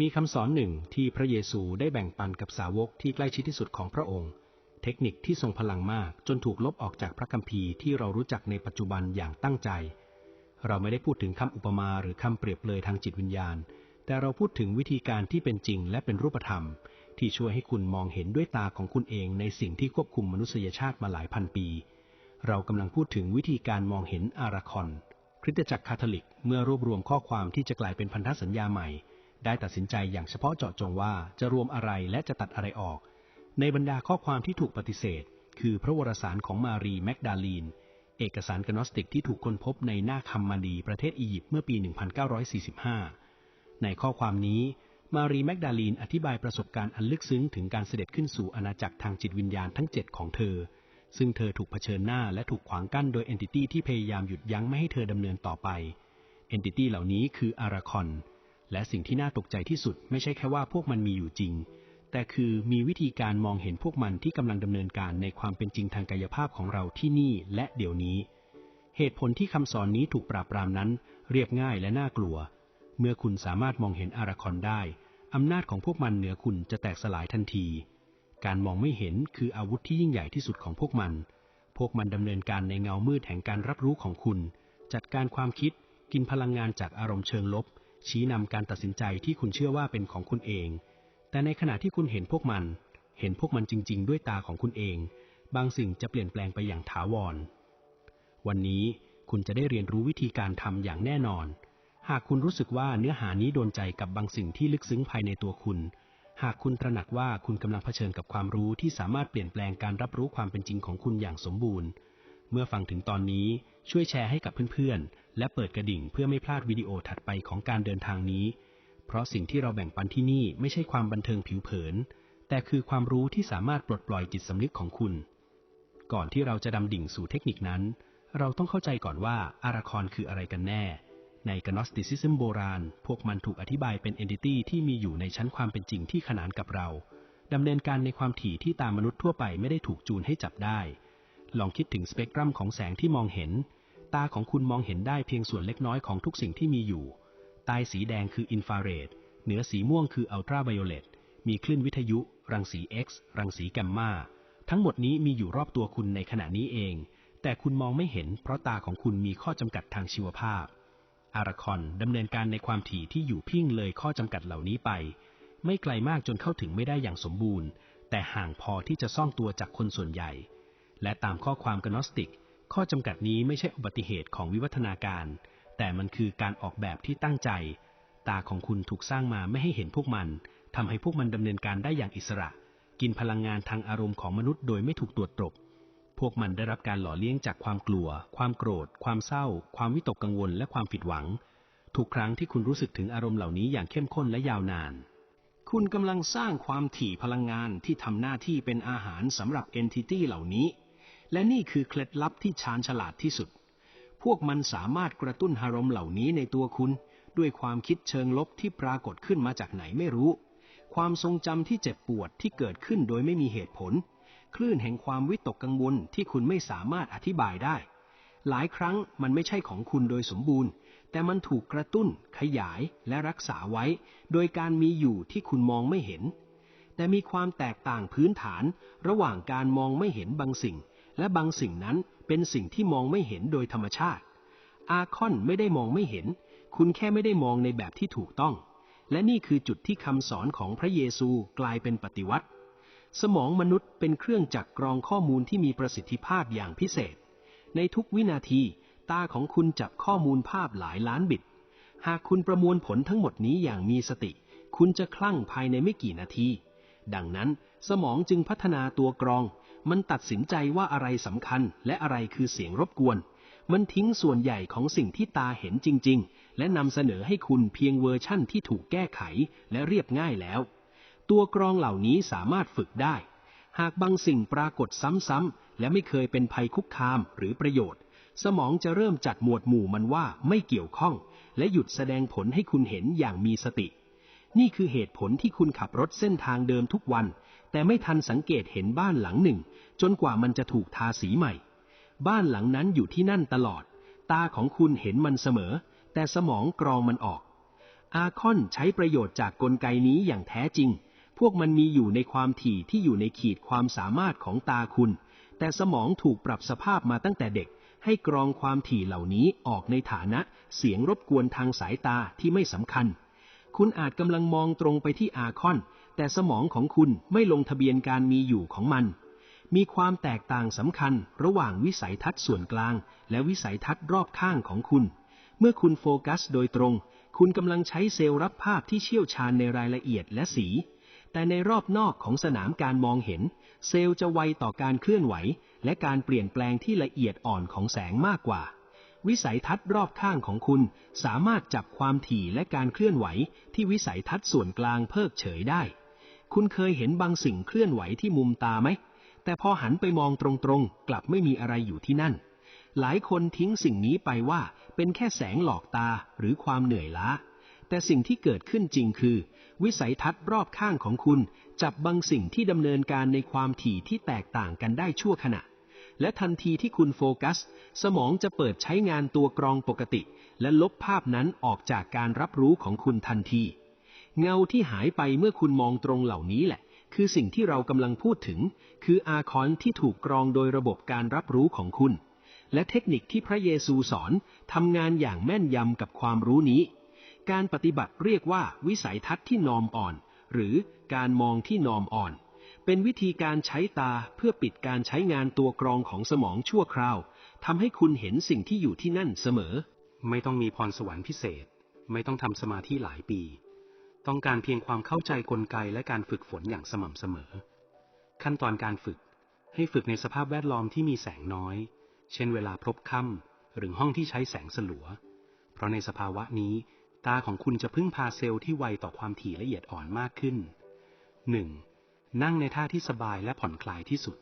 มีคำสอนหนึ่งที่พระเยซูได้แบ่งปันกับสาวกที่ใกล้ชิดที่สุดของพระองค์ เทคนิคที่ทรงพลังมากจนถูกลบออกจากพระคัมภีร์ที่เรารู้จักในปัจจุบันอย่างตั้งใจ เราไม่ได้พูดถึงคำอุปมาหรือคำเปรียบเลยทางจิตวิญญาณ แต่เราพูดถึงวิธีการที่เป็นจริงและเป็นรูปธรรม ที่ช่วยให้คุณมองเห็นด้วยตาของคุณเองในสิ่งที่ควบคุมมนุษยชาติมาหลายพันปี เรากำลังพูดถึงวิธีการมองเห็นอาราคอนคริสตจักรคาทอลิกเมื่อรวบรวมข้อความที่จะกลายเป็นพันธสัญญาใหม่ ได้ตัดสินใจอย่างเฉพาะเจาะจงว่าจะรวมอะไรและจะตัดอะไรออก ในบรรดาข้อความที่ถูกปฏิเสธ คือพระวรสารของมารีแมกดาลีน เอกสารกนอสติกที่ถูกค้นพบในหน้าคัมมาดีประเทศอียิปต์เมื่อปี 1945 ในข้อความนี้มารีแมกดาลีนอธิบายประสบการณ์อันลึกซึ้งถึงการเสด็จขึ้นสู่อาณาจักรทางจิตวิญญาณทั้ง 7 ของเธอ ซึ่งเธอถูกเผชิญหน้าและถูกขวางกั้นโดยเอนติตี้ที่พยายามหยุดยั้งไม่ให้เธอดำเนินต่อไป เอนติตี้เหล่านี้คืออาราคอน และสิ่งที่น่าตกใจที่สุดไม่ใช่แค่ว่าพวกมันมีอยู่จริง แต่คือมีวิธีการมองเห็นพวกมันที่กำลังดำเนินการในความเป็นจริงทางกายภาพของเราที่นี่และเดี๋ยวนี้ เหตุผลที่คำสอนนี้ถูกปราบปรามนั้น เรียบง่ายและน่ากลัว เมื่อคุณสามารถมองเห็นอาราคอนได้อำนาจของพวกมันเหนือคุณจะแตกสลายทันที การมองไม่เห็นคืออาวุธที่ยิ่งใหญ่ที่สุดของพวกมัน พวกมันดำเนินการในเงามืดแห่งการรับรู้ของคุณ จัดการความคิด กินพลังงานจากอารมณ์เชิงลบ ชี้นำการตัดสินใจที่คุณเชื่อว่าเป็นของคุณเอง แต่ในขณะที่คุณเห็นพวกมัน เห็นพวกมันจริง ๆ ด้วยตาของคุณเอง บางสิ่งจะเปลี่ยนแปลงไปอย่างถาวร วันนี้คุณจะได้เรียนรู้วิธีการทำอย่างแน่นอน หากคุณรู้สึกว่าเนื้อหานี้โดนใจกับบางสิ่งที่ลึกซึ้งภายในตัวคุณ หากคุณตระหนักว่าคุณกำลังเผชิญกับความรู้ที่สามารถเปลี่ยนแปลงการรับรู้ความเป็นจริงของคุณอย่างสมบูรณ์ เมื่อฟังถึงตอนนี้ช่วยแชร์ให้กับเพื่อนๆ และเปิดกระดิ่งเพื่อไม่พลาดวิดีโอถัดไปของการเดินทางนี้ เพราะสิ่งที่เราแบ่งปันที่นี่ไม่ใช่ความบันเทิงผิวเผิน แต่คือความรู้ที่สามารถปลดปล่อยจิตสำนึกของคุณ ก่อนที่เราจะดำดิ่งสู่เทคนิคนั้น เราต้องเข้าใจก่อนว่าอาราคอนคืออะไรกันแน่ ในกนอสติซิซึมโบราณ พวกมันถูกอธิบายเป็นเอนติตี้ที่มีอยู่ในชั้นความเป็นจริงที่ขนานกับเราดำเนินการในความถี่ที่ตามมนุษย์ทั่วไปไม่ได้ถูกจูนให้จับได้ ลองคิดถึงสเปกตรัมของแสงที่มองเห็น ตาของคุณมองเห็นได้เพียงส่วนเล็กน้อยของทุกสิ่งที่มีอยู่ ใต้สีแดงคืออินฟราเรด เหนือสีม่วงคืออัลตราไวโอเลต มีคลื่นวิทยุ รังสี X รังสีแกมมา ทั้งหมดนี้มีอยู่รอบตัวคุณในขณะนี้เอง แต่คุณมองไม่เห็น เพราะตาของคุณมีข้อจำกัดทางชีวภาพ อาราคอนดำเนินการในความถี่ที่อยู่พิ้งเลยข้อจำกัดเหล่านี้ไป ไม่ไกลมากจนเข้าถึงไม่ได้อย่างสมบูรณ์ แต่ห่างพอที่จะซ่อนตัวจากคนส่วนใหญ่ และตามข้อความกนอสติก ข้อจำกัดนี้ไม่ใช่อุบัติเหตุของวิวัฒนาการ แต่มันคือการออกแบบที่ตั้งใจ ตาของคุณถูกสร้างมาไม่ให้เห็นพวกมันทำให้พวกมันดำเนินการได้อย่างอิสระ กินพลังงานทางอารมณ์ของมนุษย์โดยไม่ถูกตรวจตรบพวกมันได้รับการหล่อเลี้ยงจากความกลัว ความโกรธ ความเศร้า ความวิตกกังวล และความผิดหวัง ทุกครั้งที่คุณรู้สึกถึงอารมณ์เหล่านี้อย่างเข้มข้นและยาวนาน คุณกำลังสร้างความถี่พลังงานที่ทำหน้าที่เป็นอาหารสำหรับเอนติตี้เหล่านี้ และนี่คือเคล็ดลับที่ชาญฉลาดที่สุด พวกมันสามารถกระตุ้นอารมณ์เหล่านี้ในตัวคุณ ด้วยความคิดเชิงลบที่ปรากฏขึ้นมาจากไหนไม่รู้ ความทรงจำที่เจ็บปวดที่เกิดขึ้นโดยไม่มีเหตุผล คลื่นแห่งความวิตกกังวลที่คุณไม่สามารถอธิบายได้ หลายครั้งมันไม่ใช่ของคุณโดยสมบูรณ์ แต่มันถูกกระตุ้น ขยายและรักษาไว้ โดยการมีอยู่ที่คุณมองไม่เห็น แต่มีความแตกต่างพื้นฐาน ระหว่างการมองไม่เห็นบางสิ่ง และบางสิ่งนั้นเป็นสิ่งที่มองไม่เห็นโดยธรรมชาติ อาคอนไม่ได้มองไม่เห็น คุณแค่ไม่ได้มองในแบบที่ถูกต้อง และนี่คือจุดที่คำสอนของพระเยซูกลายเป็นปฏิวัติ สมองมนุษย์เป็นเครื่องจักรกรองข้อมูลที่มีประสิทธิภาพอย่างพิเศษ ในทุกวินาที ตาของคุณจับข้อมูลภาพหลายล้านบิต หากคุณประมวลผลทั้งหมดนี้อย่างมีสติ คุณจะคลั่งภายในไม่กี่นาที ดังนั้นสมองจึงพัฒนาตัวกรอง มันตัดสินใจว่าอะไรสำคัญและอะไรคือเสียงรบกวน มันทิ้งส่วนใหญ่ของสิ่งที่ตาเห็นจริง ๆ และนำเสนอให้คุณเพียงเวอร์ชั่นที่ถูกแก้ไขและเรียบง่ายแล้ว ตัวกรองเหล่านี้สามารถฝึกได้ หากบางสิ่งปรากฏซ้ำๆและไม่เคยเป็นภัยคุกคามหรือประโยชน์ สมองจะเริ่มจัดหมวดหมู่มันว่าไม่เกี่ยวข้อง และหยุดแสดงผลให้คุณเห็นอย่างมีสตินี่คือเหตุผลที่คุณขับรถเส้นทางเดิมทุกวัน แต่ไม่ทันสังเกตเห็นบ้านหลังหนึ่ง จนกว่ามันจะถูกทาสีใหม่ บ้านหลังนั้นอยู่ที่นั่นตลอด ตาของคุณเห็นมันเสมอ แต่สมองกรองมันออก อาคอนใช้ประโยชน์จากกลไกนี้อย่างแท้จริง พวกมันมีอยู่ในความถี่ที่อยู่ในขีดความสามารถของตาคุณ แต่สมองถูกปรับสภาพมาตั้งแต่เด็ก ให้กรองความถี่เหล่านี้ออกในฐานะเสียงรบกวนทางสายตาที่ไม่สำคัญ คุณอาจกำลังมองตรงไปที่อาคอน แต่สมองของคุณไม่ลงทะเบียนการมีอยู่ของมัน มีความแตกต่างสำคัญระหว่างวิสัยทัศน์ส่วนกลาง และวิสัยทัศน์รอบข้างของคุณ เมื่อคุณโฟกัสโดยตรง คุณกำลังใช้เซลล์รับภาพที่เชี่ยวชาญในรายละเอียดและสี แต่ในรอบนอกของสนามการมองเห็น เซลล์จะไวต่อการเคลื่อนไหว และการเปลี่ยนแปลงที่ละเอียดอ่อนของแสงมากกว่า วิสัยทัศน์รอบข้างของคุณ สามารถจับความถี่และการเคลื่อนไหวที่วิสัยทัศน์ส่วนกลางเพิกเฉยได้ คุณเคยเห็นบางสิ่งเคลื่อนไหวที่มุมตาไหม แต่พอหันไปมองตรงๆ กลับไม่มีอะไรอยู่ที่นั่น หลายคนทิ้งสิ่งนี้ไปว่าเป็นแค่แสงหลอกตาหรือความเหนื่อยล้า แต่สิ่งที่เกิดขึ้นจริงคือ วิสัยทัศน์รอบข้างของคุณ จับบางสิ่งที่ดำเนินการในความถี่ที่แตกต่างกันได้ชั่วขณะ และทันทีที่คุณโฟกัส สมองจะเปิดใช้งานตัวกรองปกติ และลบภาพนั้นออกจากการรับรู้ของคุณทันที เงาที่หายไปเมื่อคุณมองตรงเหล่านี้แหละ คือสิ่งที่เรากำลังพูดถึง คืออาคอนที่ถูกกรองโดยระบบการรับรู้ของคุณ และเทคนิคที่พระเยซูสอนทำงานอย่างแม่นยำกับความรู้นี้ การปฏิบัติเรียกว่าวิสัยทัศน์ที่นอมอ่อน หรือการมองที่นอมอ่อน เป็นวิธีการใช้ตาเพื่อปิดการใช้งานตัวกรองของสมองชั่วคราวทำให้คุณเห็นสิ่งที่อยู่ที่นั่นเสมอ ไม่ต้องมีพรสวรรค์พิเศษ ไม่ต้องทำสมาธิหลายปี ต้องการเพียงความเข้าใจกลไกและการฝึกฝนอย่างสม่ำเสมอ ขั้นตอนการฝึก ให้ฝึกในสภาพแวดล้อมที่มีแสงน้อย เช่นเวลาพบค่ำหรือห้องที่ใช้แสงสลัว เพราะในสภาวะนี้ ตาของคุณจะพึ่งพาเซลล์ที่ไวต่อความถี่ละเอียดอ่อนมากขึ้น 1. นั่งในท่าที่สบายและผ่อนคลายที่สุด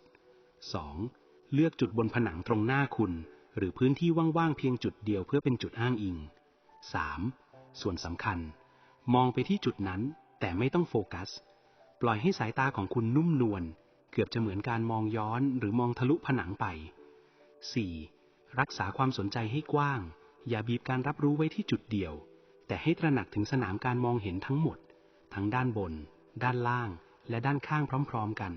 2. เลือกจุดบนผนังตรงหน้าคุณ หรือพื้นที่ว่างๆเพียงจุดเดียวเพื่อเป็นจุดอ้างอิง 3. ส่วนสำคัญ มองไปที่จุดนั้น แต่ไม่ต้องโฟกัส ปล่อยให้สายตาของคุณนุ่มนวลเกือบจะเหมือนการมองย้อนหรือมองทะลุผนังไป 4. รักษาความสนใจให้กว้าง อย่าบีบการรับรู้ไว้ที่จุดเดียว แต่ให้ตระหนักถึงสนามการมองเห็นทั้งหมด ทั้งด้านบน ด้านล่าง และด้านข้างพร้อม ๆ กัน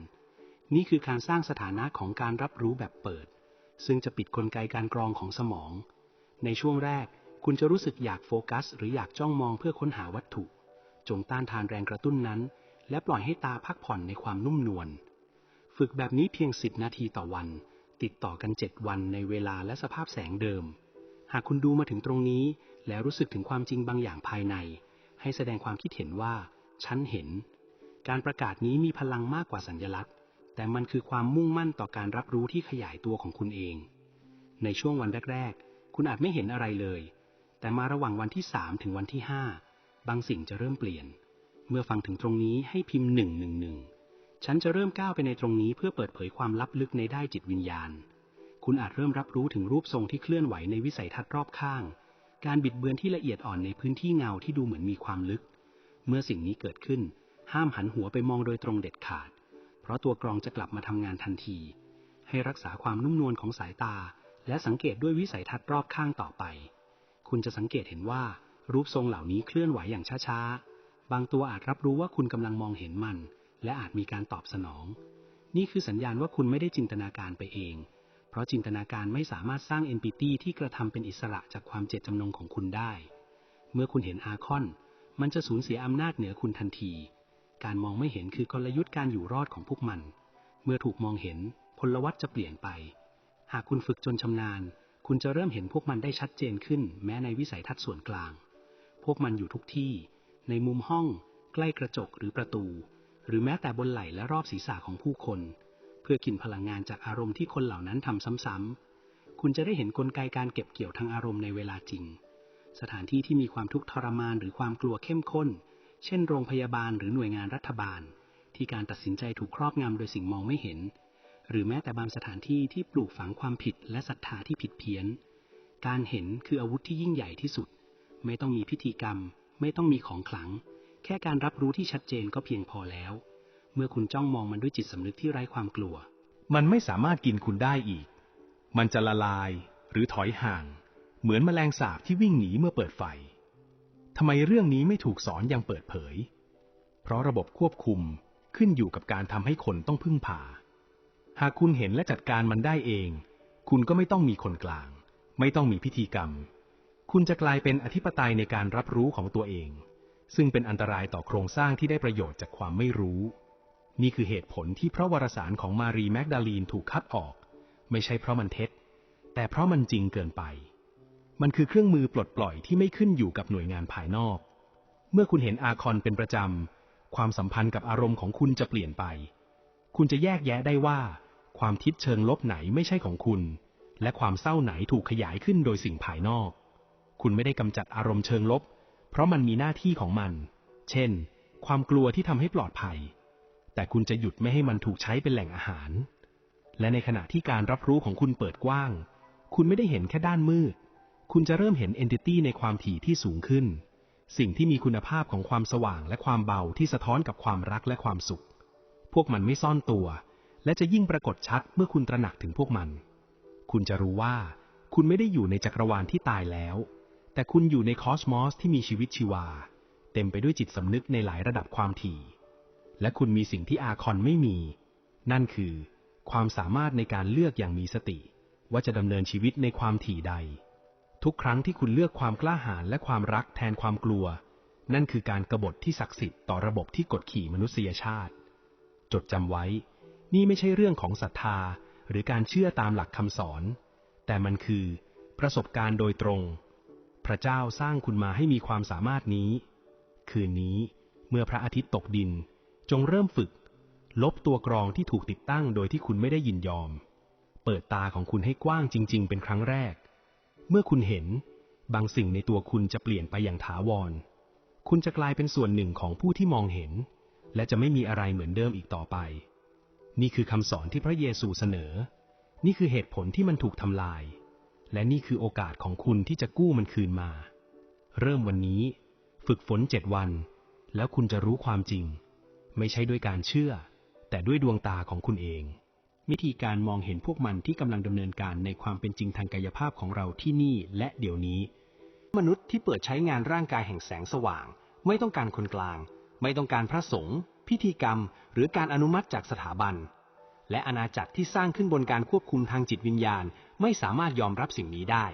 นี่คือการสร้างสถานะของการรับรู้แบบเปิด ซึ่งจะปิดกลไกการกรองของสมอง ในช่วงแรกคุณจะรู้สึกอยากโฟกัส หรืออยากจ้องมองเพื่อค้นหาวัตถุ จงต้านทานแรงกระตุ้นนั้น และปล่อยให้ตาพักผ่อนในความนุ่มนวล ฝึกแบบนี้เพียง 10 นาทีต่อวัน ติดต่อกัน 7 วันในเวลาและสภาพแสงเดิม หากคุณดูมาถึงตรงนี้ แล้วรู้สึกถึงความจริงบางอย่างภายใน ให้แสดงความคิดเห็นว่า ฉันเห็น การประกาศนี้มีพลังมากกว่าสัญญลักษณ์ แต่มันคือความมุ่งมั่นต่อการรับรู้ที่ขยายตัวของคุณเอง ในช่วงวันแรก ๆ คุณอาจไม่เห็นอะไรเลย แต่มาระหว่างวันที่ 3 ถึงวันที่ 5 บางสิ่งจะเริ่มเปลี่ยน เมื่อฟังถึงตรงนี้ให้พิมพ์111ฉันจะเริ่มก้าวไปในตรงนี้เพื่อเปิดเผยความลับลึกในได้จิตวิญญาณ คุณอาจเริ่มรับรู้ถึงรูปทรงที่เคลื่อนไหวในวิสัยทัศน์รอบข้าง การบิดเบือนที่ละเอียดอ่อนในพื้นที่เงาที่ดูเหมือนมีความลึก เมื่อสิ่งนี้เกิดขึ้น ห้ามหันหัวไปมองโดยตรงเด็ดขาด เพราะตัวกรองจะกลับมาทำงานทันที ให้รักษาความนุ่มนวลของสายตา และสังเกตด้วยวิสัยทัศน์รอบข้างต่อไป คุณจะสังเกตเห็นว่ารูปทรงเหล่านี้เคลื่อนไหวอย่างช้าๆ บางตัวอาจรับรู้ว่าคุณกำลังมองเห็นมัน และอาจมีการตอบสนอง นี่คือสัญญาณว่าคุณไม่ได้จินตนาการไปเอง เพราะจินตนาการไม่สามารถสร้างเอนติตี้ที่กระทำเป็นอิสระจากความเจตจำนงของคุณได้ เมื่อคุณเห็นอาคอน มันจะสูญเสียอำนาจเหนือคุณทันที การมองไม่เห็นคือกลยุทธ์การอยู่รอดของพวกมัน เมื่อถูกมองเห็นพลวัตจะเปลี่ยนไป หากคุณฝึกจนชำนาญ คุณจะเริ่มเห็นพวกมันได้ชัดเจนขึ้น แม้ในวิสัยทัศน์ส่วนกลาง พวกมันอยู่ทุกที่ ในมุมห้อง ใกล้กระจกหรือประตู หรือแม้แต่บนไหล่และรอบศีรษะของผู้คน เพื่อกินพลังงานจากอารมณ์ที่คนเหล่านั้นทำซ้ำๆ คุณจะได้เห็นนกลไกการเก็บเกี่ยวทางอารมณ์ในเวลาจริง สถานที่ที่มีความทุกข์ทรมานหรือความกลัวเข้มข้น เช่นโรงพยาบาลหรือหน่วยงานรัฐบาล ที่การตัดสินใจถูกครอบงำโดยสิ่งมองไม่เห็น หรือแม้แต่บางสถานที่ที่ปลูกฝังความผิดและศรัทธาที่ผิดเพี้ยน การเห็นคืออาวุธที่ยิ่งใหญ่ที่สุด ไม่ต้องมีพิธีกรรม ไม่ต้องมีของขลัง แค่การรับรู้ที่ชัดเจนก็เพียงพอแล้ว เมื่อคุณจ้องมองมันด้วยจิตสำนึกที่ไร้ความกลัว มันไม่สามารถกินคุณได้อีก มันจะละลายหรือถอยห่าง เหมือนแมลงสาบที่วิ่งหนีเมื่อเปิดไฟ ทำไมเรื่องนี้ไม่ถูกสอนอย่างเปิดเผย เพราะระบบควบคุมขึ้นอยู่กับการทำให้คนต้องพึ่งพา หากคุณเห็นและจัดการมันได้เอง คุณก็ไม่ต้องมีคนกลาง ไม่ต้องมีพิธีกรรม คุณจะกลายเป็นอธิปไตยในการรับรู้ของตัวเอง ซึ่งเป็นอันตรายต่อโครงสร้างที่ได้ประโยชน์จากความไม่รู้ นี่คือเหตุผลที่พระวรสารของมารีแมกดาลีนถูกคัดออก ไม่ใช่เพราะมันเท็จ แต่เพราะมันจริงเกินไป มันคือเครื่องมือปลดปล่อยที่ไม่ขึ้นอยู่กับหน่วยงานภายนอก เมื่อคุณเห็นอาคอนเป็นประจำ ความสัมพันธ์กับอารมณ์ของคุณจะเปลี่ยนไป คุณจะแยกแยะได้ว่า ความคิดเชิงลบไหนไม่ใช่ของคุณ และความเศร้าไหนถูกขยายขึ้นโดยสิ่งภายนอก คุณไม่ได้กำจัดอารมณ์เชิงลบ เพราะมันมีหน้าที่ของมัน เช่น ความกลัวที่ทำให้ปลอดภัย แต่คุณจะหยุดไม่ให้มันถูกใช้เป็นแหล่งอาหาร และในขณะที่การรับรู้ของคุณเปิดกว้าง คุณไม่ได้เห็นแค่ด้านมืด คุณจะเริ่มเห็นเอนติตี้ในความถี่ที่สูงขึ้น สิ่งที่มีคุณภาพของความสว่างและความเบาที่สะท้อนกับความรักและความสุข พวกมันไม่ซ่อนตัว และจะยิ่งปรากฏชัดเมื่อคุณตระหนักถึงพวกมัน คุณจะรู้ว่า คุณไม่ได้อยู่ในจักรวาลที่ตายแล้ว แต่คุณอยู่ในคอสมอสที่มีชีวิตชีวา เต็มไปด้วยจิตสำนึกในหลายระดับความถี่ และคุณมีสิ่งที่อาคอนไม่มี นั่นคือ ความสามารถในการเลือกอย่างมีสติ ว่าจะดำเนินชีวิตในความถี่ใด ทุกครั้งที่คุณเลือกความกล้าหาญและความรักแทนความกลัว นั่นคือการกรบฏที่ศักดิ์สิทธิ์ต่อระบบที่กดขี่มนุษยชาติ จดจำไว้ นี่ไม่ใช่เรื่องของศรัทธา หรือการเชื่อตามหลักคำสอน แต่มันคือ ประสบการณ์โดยตรง พระเจ้าสร้างคุณมาให้มีความสามารถนี้ คืนนี้ เมื่อพระอาทิตย์ตกดิน จงเริ่มฝึก ลบตัวกรองที่ถูกติดตั้งโดยที่คุณไม่ได้ยินยอม เปิดตาของคุณให้กว้างจริง ๆ เป็นครั้งแรก เมื่อคุณเห็น บางสิ่งในตัวคุณจะเปลี่ยนไปอย่างถาวร คุณจะกลายเป็นส่วนหนึ่งของผู้ที่มองเห็น และจะไม่มีอะไรเหมือนเดิมอีกต่อไป นี่คือคำสอนที่พระเยซูเสนอ นี่คือเหตุผลที่มันถูกทำลาย และนี่คือโอกาสของคุณที่จะกู้มันคืนมา เริ่มวันนี้ ฝึกฝนเจ็ดวัน แล้วคุณจะรู้ความจริง ไม่ใช่ด้วยการเชื่อ แต่ด้วยดวงตาของคุณเอง วิธีการมองเห็นพวกมันที่กำลังดำเนินการในความเป็นจริงทางกายภาพของเราที่นี่และเดี๋ยวนี้ มนุษย์ที่เปิดใช้งานร่างกายแห่งแสงสว่าง ไม่ต้องการคนกลาง ไม่ต้องการพระสงฆ์พิธีกรรม หรือการอนุมัติจากสถาบัน และอาณาจักรที่สร้างขึ้นบนการควบคุมทางจิตวิญญาณ ไม่สามารถยอมรับสิ่งนี้ได้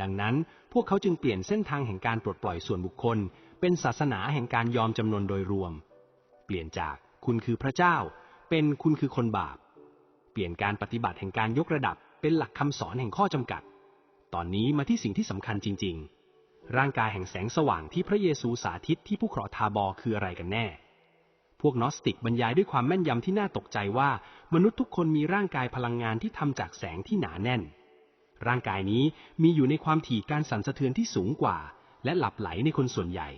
ดังนั้นพวกเขาจึงเปลี่ยนเส้นทางแห่งการปลดปล่อยส่วนบุคคล เป็นศาสนาแห่งการยอมจำนนโดยรวม เปลี่ยนจากคุณคือพระเจ้า เป็นคุณคือคนบาป เปลี่ยนการปฏิบัติแห่งการยกระดับเป็นหลักคำสอนแห่งข้อจำกัด ตอนนี้มาที่สิ่งที่สำคัญจริง ๆ ร่างกายแห่งแสงสว่างที่พระเยซูสาธิตที่ผู้เคราะห์ทาบอคืออะไรกันแน่ พวกนอสติกบรรยายด้วยความแม่นยำที่น่าตกใจว่า มนุษย์ทุกคนมีร่างกายพลังงานที่ทำจากแสงที่หนาแน่น ร่างกายนี้มีอยู่ในความถี่การสั่นสะเทือนที่สูงกว่า และหลับไหลในคนส่วนใหญ่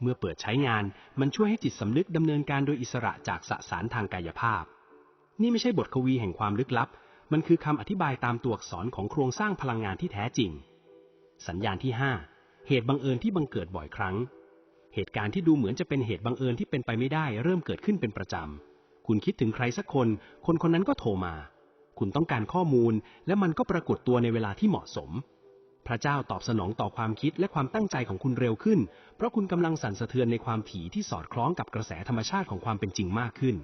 เมื่อเปิดใช้งานมันช่วยให้จิตสำนึกดำเนินการโดยอิสระจากสสารทางกายภาพ นี่ไม่ใช่บทกวีแห่งความลึกลับ มันคือคำอธิบายตามตัวอักษรของโครงสร้างพลังงานที่แท้จริง สัญญาณที่ 5 เหตุบังเอิญที่บังเกิดบ่อยครั้ง เหตุการณ์ที่ดูเหมือนจะเป็นเหตุบังเอิญที่เป็นไปไม่ได้ เริ่มเกิดขึ้นเป็นประจำ คุณคิดถึงใครสักคน คนคนนั้นก็โทรมา คุณต้องการข้อมูล และมันก็ปรากฏตัวในเวลาที่เหมาะสม พระเจ้าตอบสนองต่อความคิดและความตั้งใจของคุณเร็วขึ้น เพราะคุณกำลังสั่นสะเทือนในความถี่ที่สอดคล้องกับกระแสธรรมชาติของความเป็นจริงมากขึ้น